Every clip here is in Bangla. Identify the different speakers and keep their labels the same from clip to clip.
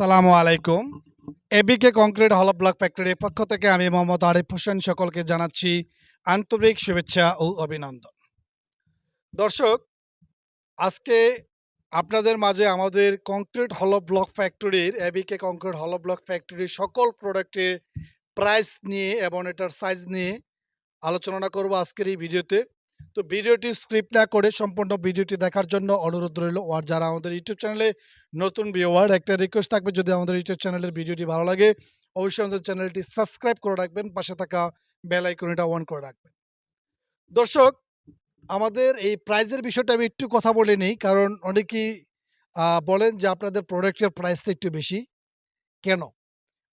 Speaker 1: সালামু আলাইকুম। এবিকে কংক্রিট হল ব্লক ফ্যাক্টরির পক্ষ থেকে আমি মোহাম্মদ আরিফ হোসেন সকলকে জানাচ্ছি আন্তরিক শুভেচ্ছা ও অভিনন্দন। দর্শক, আজকে আপনাদের মাঝে আমাদের কংক্রিট হল ব্লক ফ্যাক্টরির, এবিকে কংক্রিট হল ব্লক ফ্যাক্টরির সকল প্রোডাক্টের প্রাইস নিয়ে এবং এটার সাইজ নিয়ে আলোচনা করব আজকের এই ভিডিওতে। তো ভিডিওটি স্ক্রিপ্ট না করে সম্পূর্ণ ভিডিওটি দেখার জন্য অনুরোধ রইল। আর যারা আমাদের ইউটিউব চ্যানেলে নতুন ভিওয়ার একটা রিকোয়েস্ট থাকবে যদি আমাদের ইউটিউব চ্যানেলের ভিডিওটি ভালো লাগে, অবশ্যই আমাদের চ্যানেলটি সাবস্ক্রাইব করে রাখবেন, পাশে থাকা বেল আইকনটা অন করে রাখবেন। দর্শক, আমাদের এই প্রাইজের বিষয়টা আমি একটু কথা বলে নিই, কারণ অনেকেই বলেন যে আপনাদের প্রোডাক্টের প্রাইসটা একটু বেশি। কেন?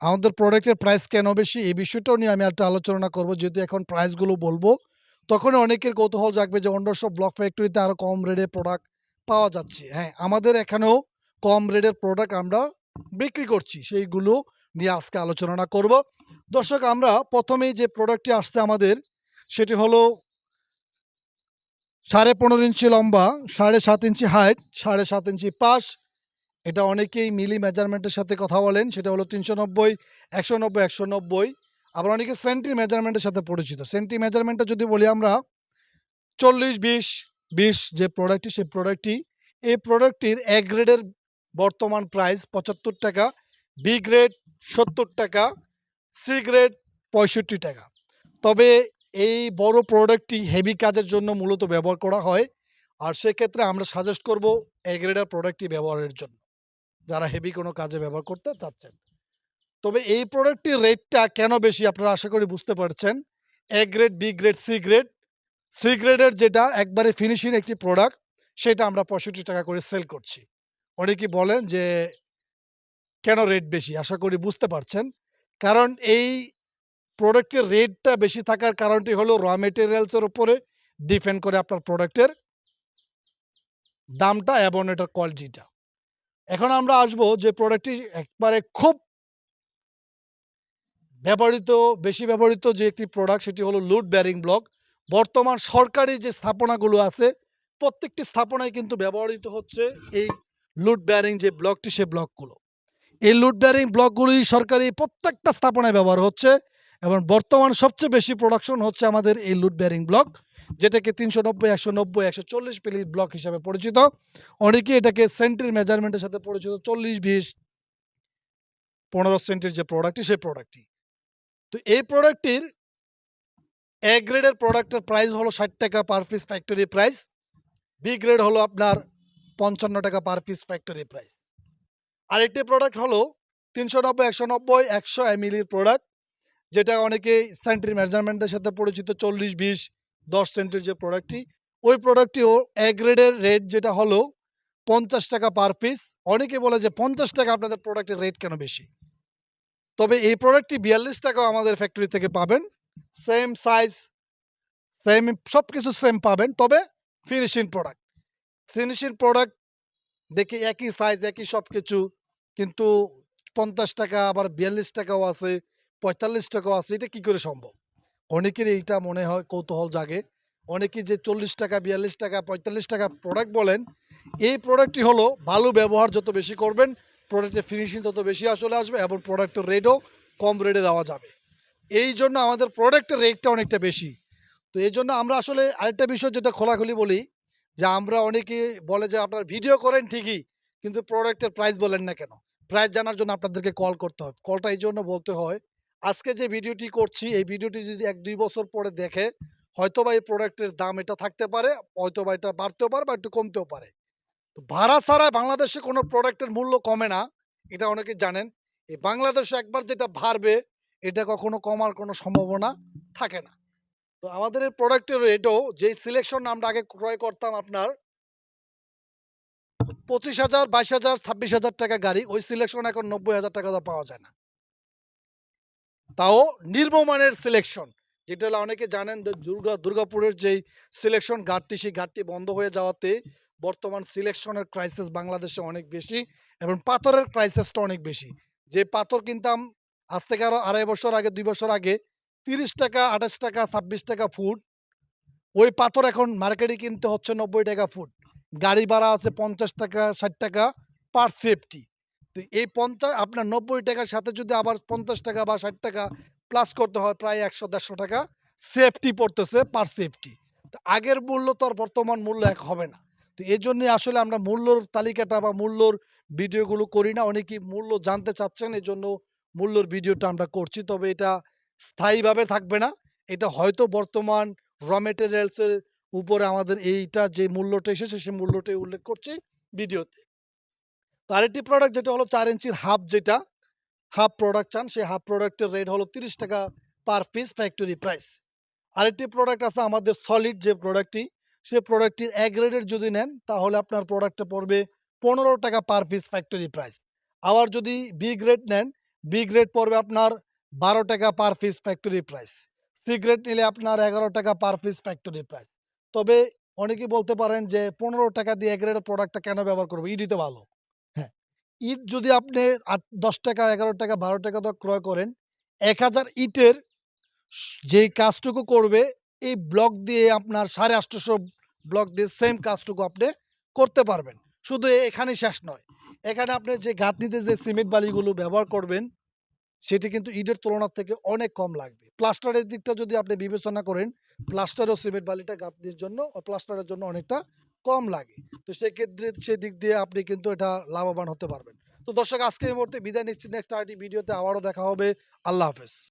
Speaker 1: আমাদের প্রোডাক্টের প্রাইস কেন বেশি? এই বিষয়টাও নিয়ে আমি একটা আলোচনা করব, যেহেতু এখন প্রাইসগুলো বলব। তখন অনেকের কৌতূহল জাগবে যে অন্য সব ব্লক ফ্যাক্টরিতে আরও কম রেটে প্রোডাক্ট পাওয়া যাচ্ছে। হ্যাঁ আমাদের এখানেও কম রেটের প্রোডাক্ট আমরা বিক্রি করছি। সেইগুলো নিয়ে আজকে আলোচনা করব। দর্শক, আমরা প্রথমেই যে প্রোডাক্টটি আসছে আমাদের, সেটি হলো সাড়ে পনেরো ইঞ্চি লম্বা, সাড়ে সাত ইঞ্চি হাইট সাড়ে সাত ইঞ্চি পাশ। এটা অনেকেই মিলি মেজারমেন্টের সাথে কথা বলেন। সেটা হলো তিনশো নব্বই, একশো নব্বই একশো নব্বই। আবার অনেকে সেন্টি মেজারমেন্টের সাথে পরিচিত। সেন্টি মেজারমেন্টটা যদি বলি আমরা, চল্লিশ, বিশ বিশ যে প্রোডাক্টটি সেই প্রোডাক্টটি এই প্রোডাক্টটির এ গ্রেডের বর্তমান প্রাইস পঁচাত্তর টাকা বি গ্রেড সত্তর টাকা সি গ্রেড পঁয়ষট্টি টাকা। তবে এই বড় প্রোডাক্টটি হেভি কাজের জন্য মূলত ব্যবহার করা হয়, আর সেক্ষেত্রে আমরা সাজেস্ট করব এ গ্রেডের প্রোডাক্টটি ব্যবহারের জন্য। যারা হেভি কোনো কাজে ব্যবহার করতে চাচ্ছেন। তবে এই প্রোডাক্টটির রেটটা কেন বেশি আপনারা আশা করি বুঝতে পারছেন? A grade B grade C grade C গ্রেডের যেটা একবারে ফিনিশিং একটি প্রোডাক্ট সেটা আমরা পঁয়ষট্টি টাকা করে সেল করছি। অনেকেই বলেন যে, কেন রেট বেশি? আশা করি বুঝতে পারছেন। কারণ এই প্রোডাক্টের রেটটা বেশি থাকার কারণটি হলো র মেটেরিয়ালসের উপরে ডিপেন্ড করে আপনার প্রোডাক্টের দামটা এবং এটার কোয়ালিটিটা এখন আমরা আসব যে প্রোডাক্টটি একবারে খুব ব্যবহৃত, বেশি ব্যবহৃত যে একটি প্রোডাক্ট সেটি হলো লুড ব্যারিং ব্লক বর্তমান সরকারি যে স্থাপনাগুলো আছে, প্রত্যেকটি স্থাপনায় কিন্তু ব্যবহৃত হচ্ছে এই লুড ব্যারিং যে ব্লকটি সে ব্লকগুলো এই লুড ব্যারিং ব্লকগুলি সরকারি প্রত্যেকটা স্থাপনায় ব্যবহার হচ্ছে এবং বর্তমান সবচেয়ে বেশি প্রোডাকশন হচ্ছে আমাদের এই লুড ব্যারিং ব্লক যেটাকে তিনশো নব্বই, একশো নব্বই, একশো চল্লিশ পিলি ব্লক হিসাবে পরিচিত। অনেকে এটাকে সেন্টির মেজারমেন্টের সাথে পরিচিত, চল্লিশ, বিশ, পনেরো সেন্টির যে প্রোডাক্টটি সেই প্রোডাক্টটি তো এই প্রোডাক্টটির এ গ্রেডের প্রোডাক্টের প্রাইস হলো ষাট টাকা per piece factory price B grade হলো আপনার পঞ্চান্ন টাকা পার পিস ফ্যাক্টরি প্রাইস আরেকটি প্রোডাক্ট হলো তিনশো নব্বই, একশো নব্বই, একশো এমএলির প্রোডাক্ট যেটা অনেকে সেন্টির মেজারমেন্টের সাথে পরিচিত, চল্লিশ, বিশ, দশ সেন্টির যে প্রোডাক্টটি ওই প্রোডাক্টটিও এ গ্রেডের রেট যেটা হলো পঞ্চাশ টাকা পার পিস অনেকে বলে যে পঞ্চাশ টাকা আপনাদের প্রোডাক্টের রেট কেন বেশি? তবে এই প্রোডাক্টটি বিয়াল্লিশ টাকাও আমাদের ফ্যাক্টরি থেকে পাবেন। সেম সাইজ সেম সব কিছু সেম পাবেন, তবে ফিনিশিং প্রোডাক্ট ফিনিশিং প্রোডাক্ট দেখি একই সাইজ একই সব কিছু কিন্তু পঞ্চাশ টাকা, আবার বিয়াল্লিশ টাকাও আছে, পঁয়তাল্লিশ টাকাও আছে, এটা কি করে সম্ভব? অনেকের এইটা মনে হয় কৌতূহল জাগে। অনেকে যে চল্লিশ টাকা, বিয়াল্লিশ টাকা, পঁয়তাল্লিশ টাকা প্রোডাক্ট বলেন, এই প্রোডাক্টটি হলো ভালো ব্যবহার, যত বেশি করবেন প্রোডাক্টের ফিনিশিং তত বেশি আসলে আসবে এবং প্রোডাক্টের রেটও কম রেটে দেওয়া যাবে। এই জন্য আমাদের প্রোডাক্টের রেটটা অনেকটা বেশি। তো এই জন্য আমরা আসলে আরেকটা বিষয় যেটা খোলাখুলি বলি, যে আমরা অনেকে বলে যে আপনার ভিডিও করেন ঠিকই, কিন্তু প্রোডাক্টের প্রাইস বলেন না কেন? প্রাইস জানার জন্য আপনাদেরকে কল করতে হবে। কলটা এই জন্য বলতে হয়, আজকে যে ভিডিওটি করছি, এই ভিডিওটি যদি এক দুই বছর পরে দেখে হয়তো বা এই প্রোডাক্টের দাম এটা থাকতে পারে হয়তো বা এটা বাড়তেও পারে বা একটু কমতেও পারে। তো ভাড়া ছাড়া বাংলাদেশে কোনো প্রোডাক্টের মূল্য কমে না, এটা অনেকে জানেন। এই বাংলাদেশে একবার যেটা বাড়বে, এটা কখনো কমার কোনো সম্ভাবনা থাকে না। তো আমাদের এই প্রোডাক্টের রেটও যেই সিলেকশন আমরা আগে ক্রয় করতাম আপনার পঁচিশ হাজার, বাইশ হাজার, ছাব্বিশ হাজার টাকা গাড়ি, ওই সিলেকশন এখন নব্বই হাজার টাকা পাওয়া যায় না। তাও নির্মমানের সিলেকশন যেটা হলো অনেকে জানেন দুর্গা, দুর্গাপুরের যেই সিলেকশন ঘাটটি সেই ঘাটটি বন্ধ হয়ে যাওয়াতে বর্তমান সিলেকশনের ক্রাইসিস বাংলাদেশে অনেক বেশি এবং পাথরের ক্রাইসিসটা অনেক বেশি। যে পাথর কিনতাম, আজ থেকে আরও আড়াই বছর আগে, দুই বছর আগে, তিরিশ টাকা, আঠাশ টাকা, ছাব্বিশ টাকা ফুট। ওই পাথর এখন মার্কেটে কিনতে হচ্ছে নব্বই টাকা ফুট। গাড়ি ভাড়া আছে পঞ্চাশ টাকা, ষাট টাকা পার সেফটি তো এই পঞ্চাশ আপনার নব্বই টাকার সাথে যদি আবার পঞ্চাশ টাকা বা ষাট টাকা প্লাস করতে হয়, প্রায় একশো, দেড়শো টাকা সেফটি পড়তেছে পার সেফটি তো আগের মূল্য তো আর বর্তমান মূল্য এক হবে না। তো এই জন্যই আসলে আমরা মূল্যর তালিকাটা বা মূল্যর ভিডিওগুলো করি না। অনেকেই মূল্য জানতে চাচ্ছেন এই জন্য মূল্যর ভিডিওটা আমরা করছি। তবে এটা স্থায়ীভাবে থাকবে না। এটা হয়তো বর্তমান র মেটেরিয়ালসের উপরে আমাদের এইটা যে মূল্যটা এসেছে সেই মূল্যটাই উল্লেখ করছি ভিডিওতে। আরেকটি প্রোডাক্ট যেটা হলো চার ইঞ্চির হাফ যেটা, হাফ প্রোডাক্ট চান সেই হাফ প্রোডাক্টের রেট হলো তিরিশ টাকা পার পিস ফ্যাক্টরি প্রাইস আরেকটি প্রোডাক্ট আছে আমাদের সলিড যে প্রোডাক্টটি সেই প্রোডাক্টটির এক গ্রেডের যদি নেন, তাহলে আপনার প্রোডাক্টটা পড়বে পনেরো টাকা পার পিস ফ্যাক্টরি প্রাইস আবার যদি বি গ্রেড নেন বি গ্রেড পড়বে আপনার বারো টাকা per piece factory price C grade নিলে আপনার এগারো টাকা পার পিস ফ্যাক্টরি প্রাইস তবে অনেকেই বলতে পারেন যে, পনেরো টাকা দিয়ে এক গ্রেডের প্রোডাক্টটা কেন ব্যবহার করব? ইডি তো ভালো। হ্যাঁ ইট যদি আপনি আট, দশ টাকা, এগারো টাকা, বারো টাকা তো ক্রয় করেন, এক হাজার ইটের স- যেই কাজটুকু করবে, এই ব্লক দিয়ে আপনার সাড়ে আটশোশো ব্লক দিয়ে সেম কাজটুকু আপনি করতে পারবেন। শুধু এ- এখানেই শেষ নয়। এখানে আপনি যে গাঁথনিতে যে সিমেন্ট বালিগুলো ব্যবহার করবেন, সেটি কিন্তু ইটের তুলনার থেকে অনেক কম লাগবে। প্লাস্টারের দিকটা যদি আপনি বিবেচনা করেন প্লাস্টার ও সিমেন্ট বালিটা গাঁথনির জন্য প্লাস্টারের জন্য অনেকটা কম লাগে। তো সেক্ষেত্রে সেদিক দিয়ে আপনি কিন্তু এটা লাভবান হতে পারবেন। তো দর্শক, আজকে এই মুহূর্তে বিদায় নিচ্ছি। নেক্সট আরটি ভিডিওতে আবারও দেখা হবে। আল্লাহ হাফেজ।